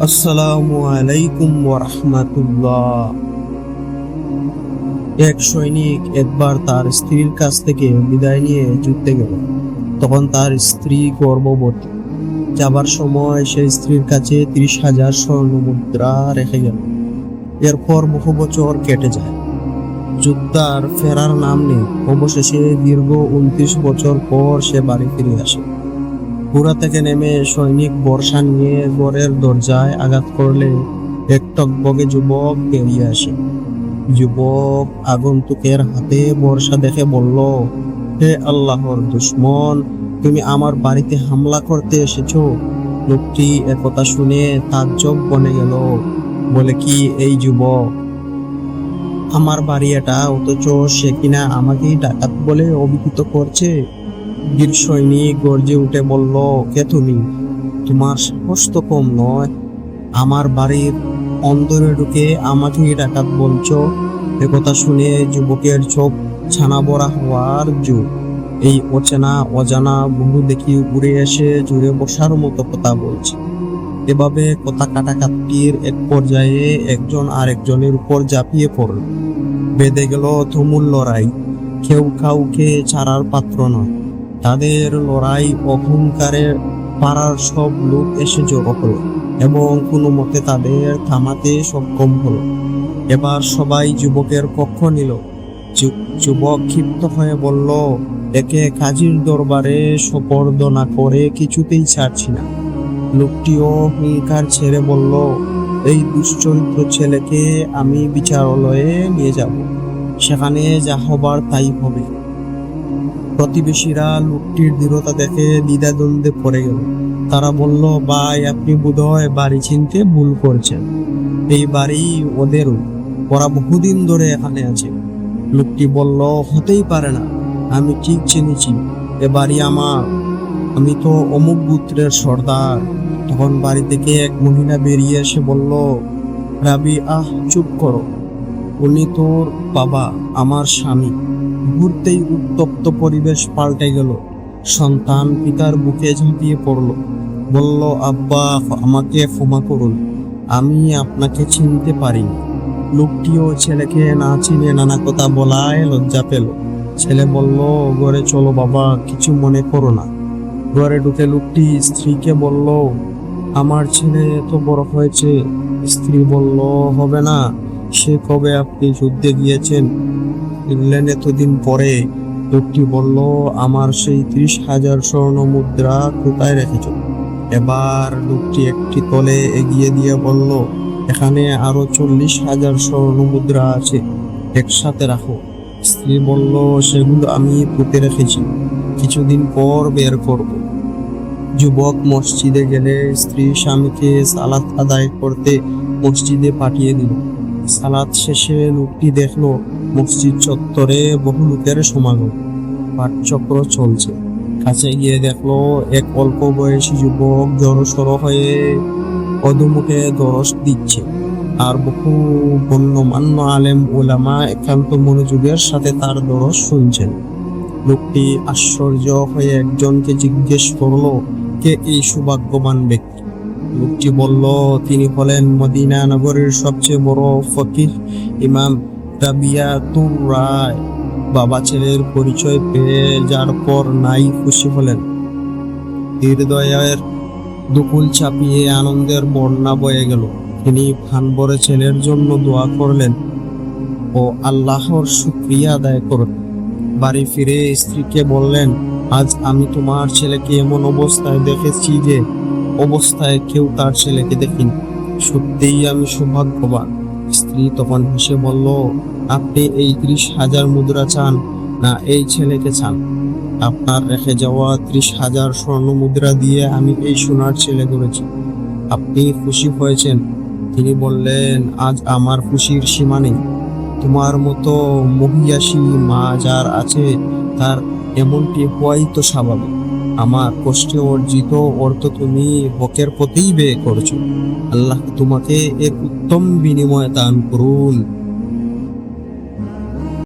আসসালামু আলাইকুম ওরহমাতুল্লাহ এক সৈনিক একবার তার স্ত্রীর কাছ থেকে বিদায় নিয়ে যুদ্ধে গেল। তখন তার স্ত্রী গর্ভবতী। যাবার সময় সেই স্ত্রীর কাছে ত্রিশ হাজার স্বর্ণ মুদ্রা রেখে গেল। এরপর বহু বছর কেটে যায়। যুদ্ধার ফেরার নাম নেই। অবশেষে দীর্ঘ উনত্রিশ বছর পর সে বাড়ি ফিরে আসে। ঘোড়া থেকে নেমে সৈনিক বর্ষা নিয়ে ঘরের দরজায় আঘাত করলে এক টকবগে যুবক বেরিয়ে আসে। যুবক আগন্তুকের হাতে বর্ষা দেখে বলল, হে আল্লাহর দুশ্মন, তুমি আমার বাড়িতে হামলা করতে এসেছ। লোকটি একথা শুনে তাজ্জব বনে গেল। বলে, কি এই যুবক? আমার বাড়ি এটা, অথচ সে কিনা আমাকেই ডাকাত বলে অভিহিত করছে? বীর সৈনিক গর্জে উঠে বলল, কে তুমি? তোমার সাহস তো কম নয়। আমার বাড়ির অন্দরে ঢুকে আমাকেই ডাকাত বলছো একথা শুনে যুবকের চোখ ছানা বড়া হওয়ার যুগ এই অচেনা, অজানা বহু দেখি উড়ে এসে জুড়ে বসার মতো কথা বলছে। এভাবে কথা কাটাকাটির এক পর্যায়ে একজন আরেকজনের উপর ঝাঁপিয়ে পড়ল। বেঁধে গেল তুমুল লড়াই। কেউ কাউকে ছাড়ার পাত্র নয়। তাদের লড়াই অহংকারে পাড়ার সব লোক এসে জড়ো হলো এবং কোনো মতে তাদের থামাতে সক্ষম হলো। এবার সবাই যুবকের পক্ষ নিল। যুবক ক্ষিপ্ত হয়ে বলল একে কাজীর দরবারে সোপর্দ না করে কিছুতেই ছাড়ছি না। লোকটিও হুঙ্কার ছেড়ে বলল, এই দুশ্চরিত্র ছেলেকে আমি বিচারালয়ে নিয়ে যাব। সেখানে যা হবার তাই হবে। প্রতিবেশীরা লোকটির দৃঢ়তা দেখে দ্বিধাদ্বন্দ্বে পড়ে গেল। তারা বলল, ভাই, আপনি বোধহয় বাড়ি চিনতে ভুল করছেন। এই বাড়ি ওদেরও। ওরা বহুদিন ধরে এখানে আছে লোকটি বলল, হতেই পারে না। আমি ঠিক চিনেছি। এ বাড়ি আমার। আমি তো অমুক গোত্রের সর্দার তখন বাড়ি থেকে এক মহিলা বেরিয়ে এসে বলল, রাবি, আহ, চুপ করো। উনি তোর বাবা, আমার স্বামী। মুহূর্তেই উত্তপ্ত পরিবেশ পাল্টে গেল। সন্তান পিতার বুকে ঝাঁপিয়ে পড়ল। বলল, আব্বা, আমাকে ক্ষমা করুন। আমি আপনাকে চিনতে পারিনি। লোকটিও ছেলেকে না চিনে নানা কথা বলায় লজ্জা পেল। ছেলে বলল, ঘরে চলো বাবা, কিছু মনে করো না। ঘরে ঢুকে লোকটি স্ত্রীকে বলল, আমার ছেলে এত বড় হয়েছে। স্ত্রী বলল, হবে না। সে কবে আপনি যুদ্ধে গিয়েছেন? ফিরলেন এতদিন পরে লোকটি বলল, আমার সেই ত্রিশ হাজার স্বর্ণ মুদ্রা কোথায় রেখেছ? এবার লোকটি একটি তলে এগিয়ে দিয়ে বলল, এখানে আরও চল্লিশ হাজার স্বর্ণ মুদ্রা আছে, একসাথে রাখো। স্ত্রী বলল, সেগুলো আমি পুঁতে রেখেছি, কিছুদিন পর বের করব। যুবক মসজিদে গেলে স্ত্রী স্বামীকে সালাত আদায় করতে মসজিদে পাঠিয়ে দিল। সালাত শেষে লোকটি দেখল, মসজিদ চত্বরে বহু লোকের সমাগম। পাঠচক্র চলছে। কাছে গিয়ে দেখল, এক অল্প বয়সী যুবক জড়সড় হয়ে অধমুখে দরস দিচ্ছে। আর বহু গণ্যমান্য আলেম ওলামা একান্ত মনোযোগের সাথে তার দরস শুনছেন। লোকটি আশ্চর্য হয়ে একজনকে জিজ্ঞেস করল, কে এই সৌভাগ্যবান ব্যক্তি? লোকটি বলল, তিনি হলেন মদিনা নগরের সবচেয়ে বড় ফকির ইমাম রাবিয়াতুর রায়। বাবা ছেলের পরিচয় পেয়ে যার পর নাই খুশি হলেন। হৃদয়ের দুকুল চাপিয়ে আনন্দের বন্যা বয়ে গেল। তিনি ফানবরে ছেলের জন্য দোয়া করলেন ও আল্লাহর শুক্রিয়া আদায় করলেন বাড়ি ফিরে স্ত্রীকে বললেন, আজ আমি তোমার ছেলেকে এমন অবস্থায় দেখেছি যে অবস্থায় কেউ তার ছেলেকে দেখিনি। সত্যিই আমি সৌভাগ্যবান। স্ত্রী তখন হেসে বলল, আপনি এই ত্রিশ হাজার মুদ্রা চান না এই ছেলেকে চান? আপনার রেখে যাওয়া ত্রিশ হাজার স্বর্ণ মুদ্রা দিয়ে আমি এই সোনার ছেলে করেছি। আপনি খুশি হয়েছেন? তিনি বললেন, আজ আমার খুশির সীমা নেই। তোমার মতো মহিয়াসী মা যার আছে, তার এমনটি হওয়াই তো স্বাভাবিক। আমার কষ্টে অর্জিত অর্থ তুমি হকের পথেই ব্যয় করছ। আল্লাহ তোমাকে এক উত্তম বিনিময় দান করুন।